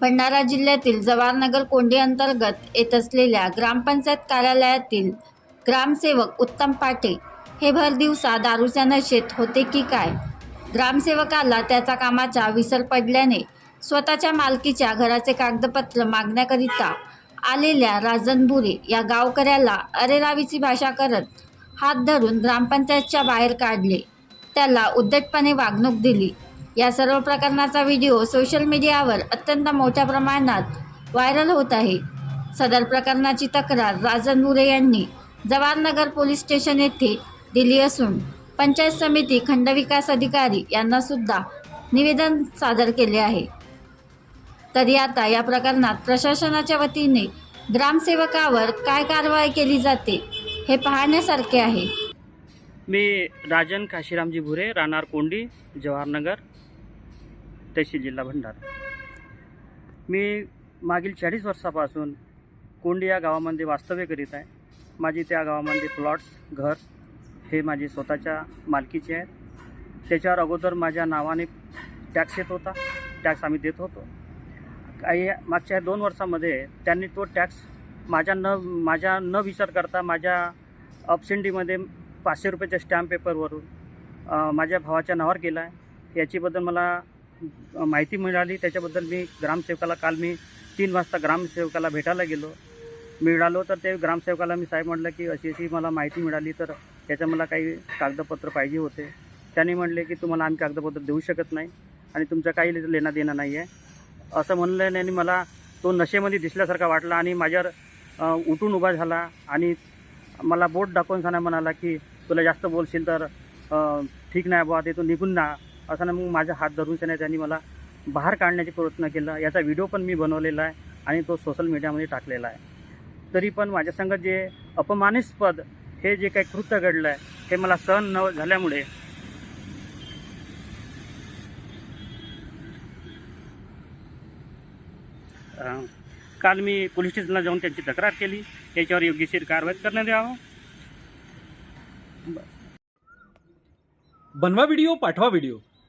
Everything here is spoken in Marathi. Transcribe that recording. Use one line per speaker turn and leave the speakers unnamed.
भंडारा जिल्ह्यातील जवाहरनगर कोंडी अंतर्गत येत असलेल्या ग्रामपंचायत कार्यालयातील ग्रामसेवक उत्तम पाटे हे भर दिवसा दारूच्या नशेत होते की काय? ग्रामसेवकाला त्याचा कामाचा विसर पडल्याने स्वतःच्या मालकीच्या घराचे कागदपत्र मागण्याकरिता आलेल्या राजनभुरे या गावकऱ्याला अरेरावीची भाषा करत हात धरून ग्रामपंचायतच्या बाहेर काढले. त्याला उद्धटपणे वागणूक दिली. या सर्व प्रकरणाचा व्हिडिओ सोशल मीडियावर अत्यंत मोठ्या प्रमाणात व्हायरल होत आहे. सदर प्रकरणाची तक्रार राजन मुरे यांनी जवाहरनगर पोलीस स्टेशन येथे दिली असून पंचायत समिती खंडविकास अधिकारी यांना सुद्धा निवेदन सादर केले आहे. तरी आता या प्रकरणात प्रशासनाच्या वतीने ग्रामसेवकावर काय कारवाई केली जाते हे पाहण्यासारखे आहे.
मी राजन काशीरामजी भुरे राहणार कोंडी जवाहरनगर तहसील जिल्हा भंडारा. मी मागील चाळीस वर्षापासून कोंडी या गावामध्ये वास्तव्य करीत आहे. माझी त्या गावामध्ये प्लॉट्स घर हे माझे स्वतःच्या मालकीचे आहेत. त्याच्यावर अगोदर माझ्या नावाने टॅक्स येत होता. टॅक्स आम्ही देत होतो. काही मागच्या दोन वर्षामध्ये त्यांनी तो टॅक्स माझ्या न माझ्या न विचार करता माझ्या अपसेंडीमध्ये पाचशे रुपयाच्या स्टॅम्प पेपरवरून माझ्या भावाच्या नावावर केला आहे. याचीबद्दल मला माहिती मिळाली. त्याच्याबद्दल मी ग्रामसेवकाला काल मी तीन वाजता ग्रामसेवकाला भेटायला गेलो. मिळालो तर ते ग्रामसेवकाला मी साहेब म्हटलं की अशी अशी मला माहिती मिळाली तर त्याचं मला काही कागदपत्र पाहिजे होते. त्याने म्हणले की तुम्हाला आम्ही कागदपत्र देऊ शकत नाही आणि तुमचं काही लेणं देणं नाही आहे असं म्हणल्याने मला तो नशेमध्ये दिसल्यासारखा वाटला आणि माझ्यावर उठून उभा झाला आणि मला बोट दाखवून सांगा म्हणाला की तुला जास्त बोलशील तर ठीक नाही बुवा ते तू निघून ना असं मग माझा हात धरून त्याने त्यांनी मला बाहेर काढण्याचे प्रयत्न केला. याचा व्हिडिओ पण मी बनवलेला आहे आणि तो सोशल मीडियामध्ये टाकलेला आहे. तरी पण माझ्यासंग जे अपमानास्पद हे जे काही कृत्य घडलं आहे हे मला सहन न झाल्यामुळे काल मी पोलीस स्टेशनला जाऊन त्यांची तक्रार केली. त्याच्यावर योग्यशीर कारवाई करण्यात यावं.
बनवा व्हिडिओ पाठवा व्हिडिओ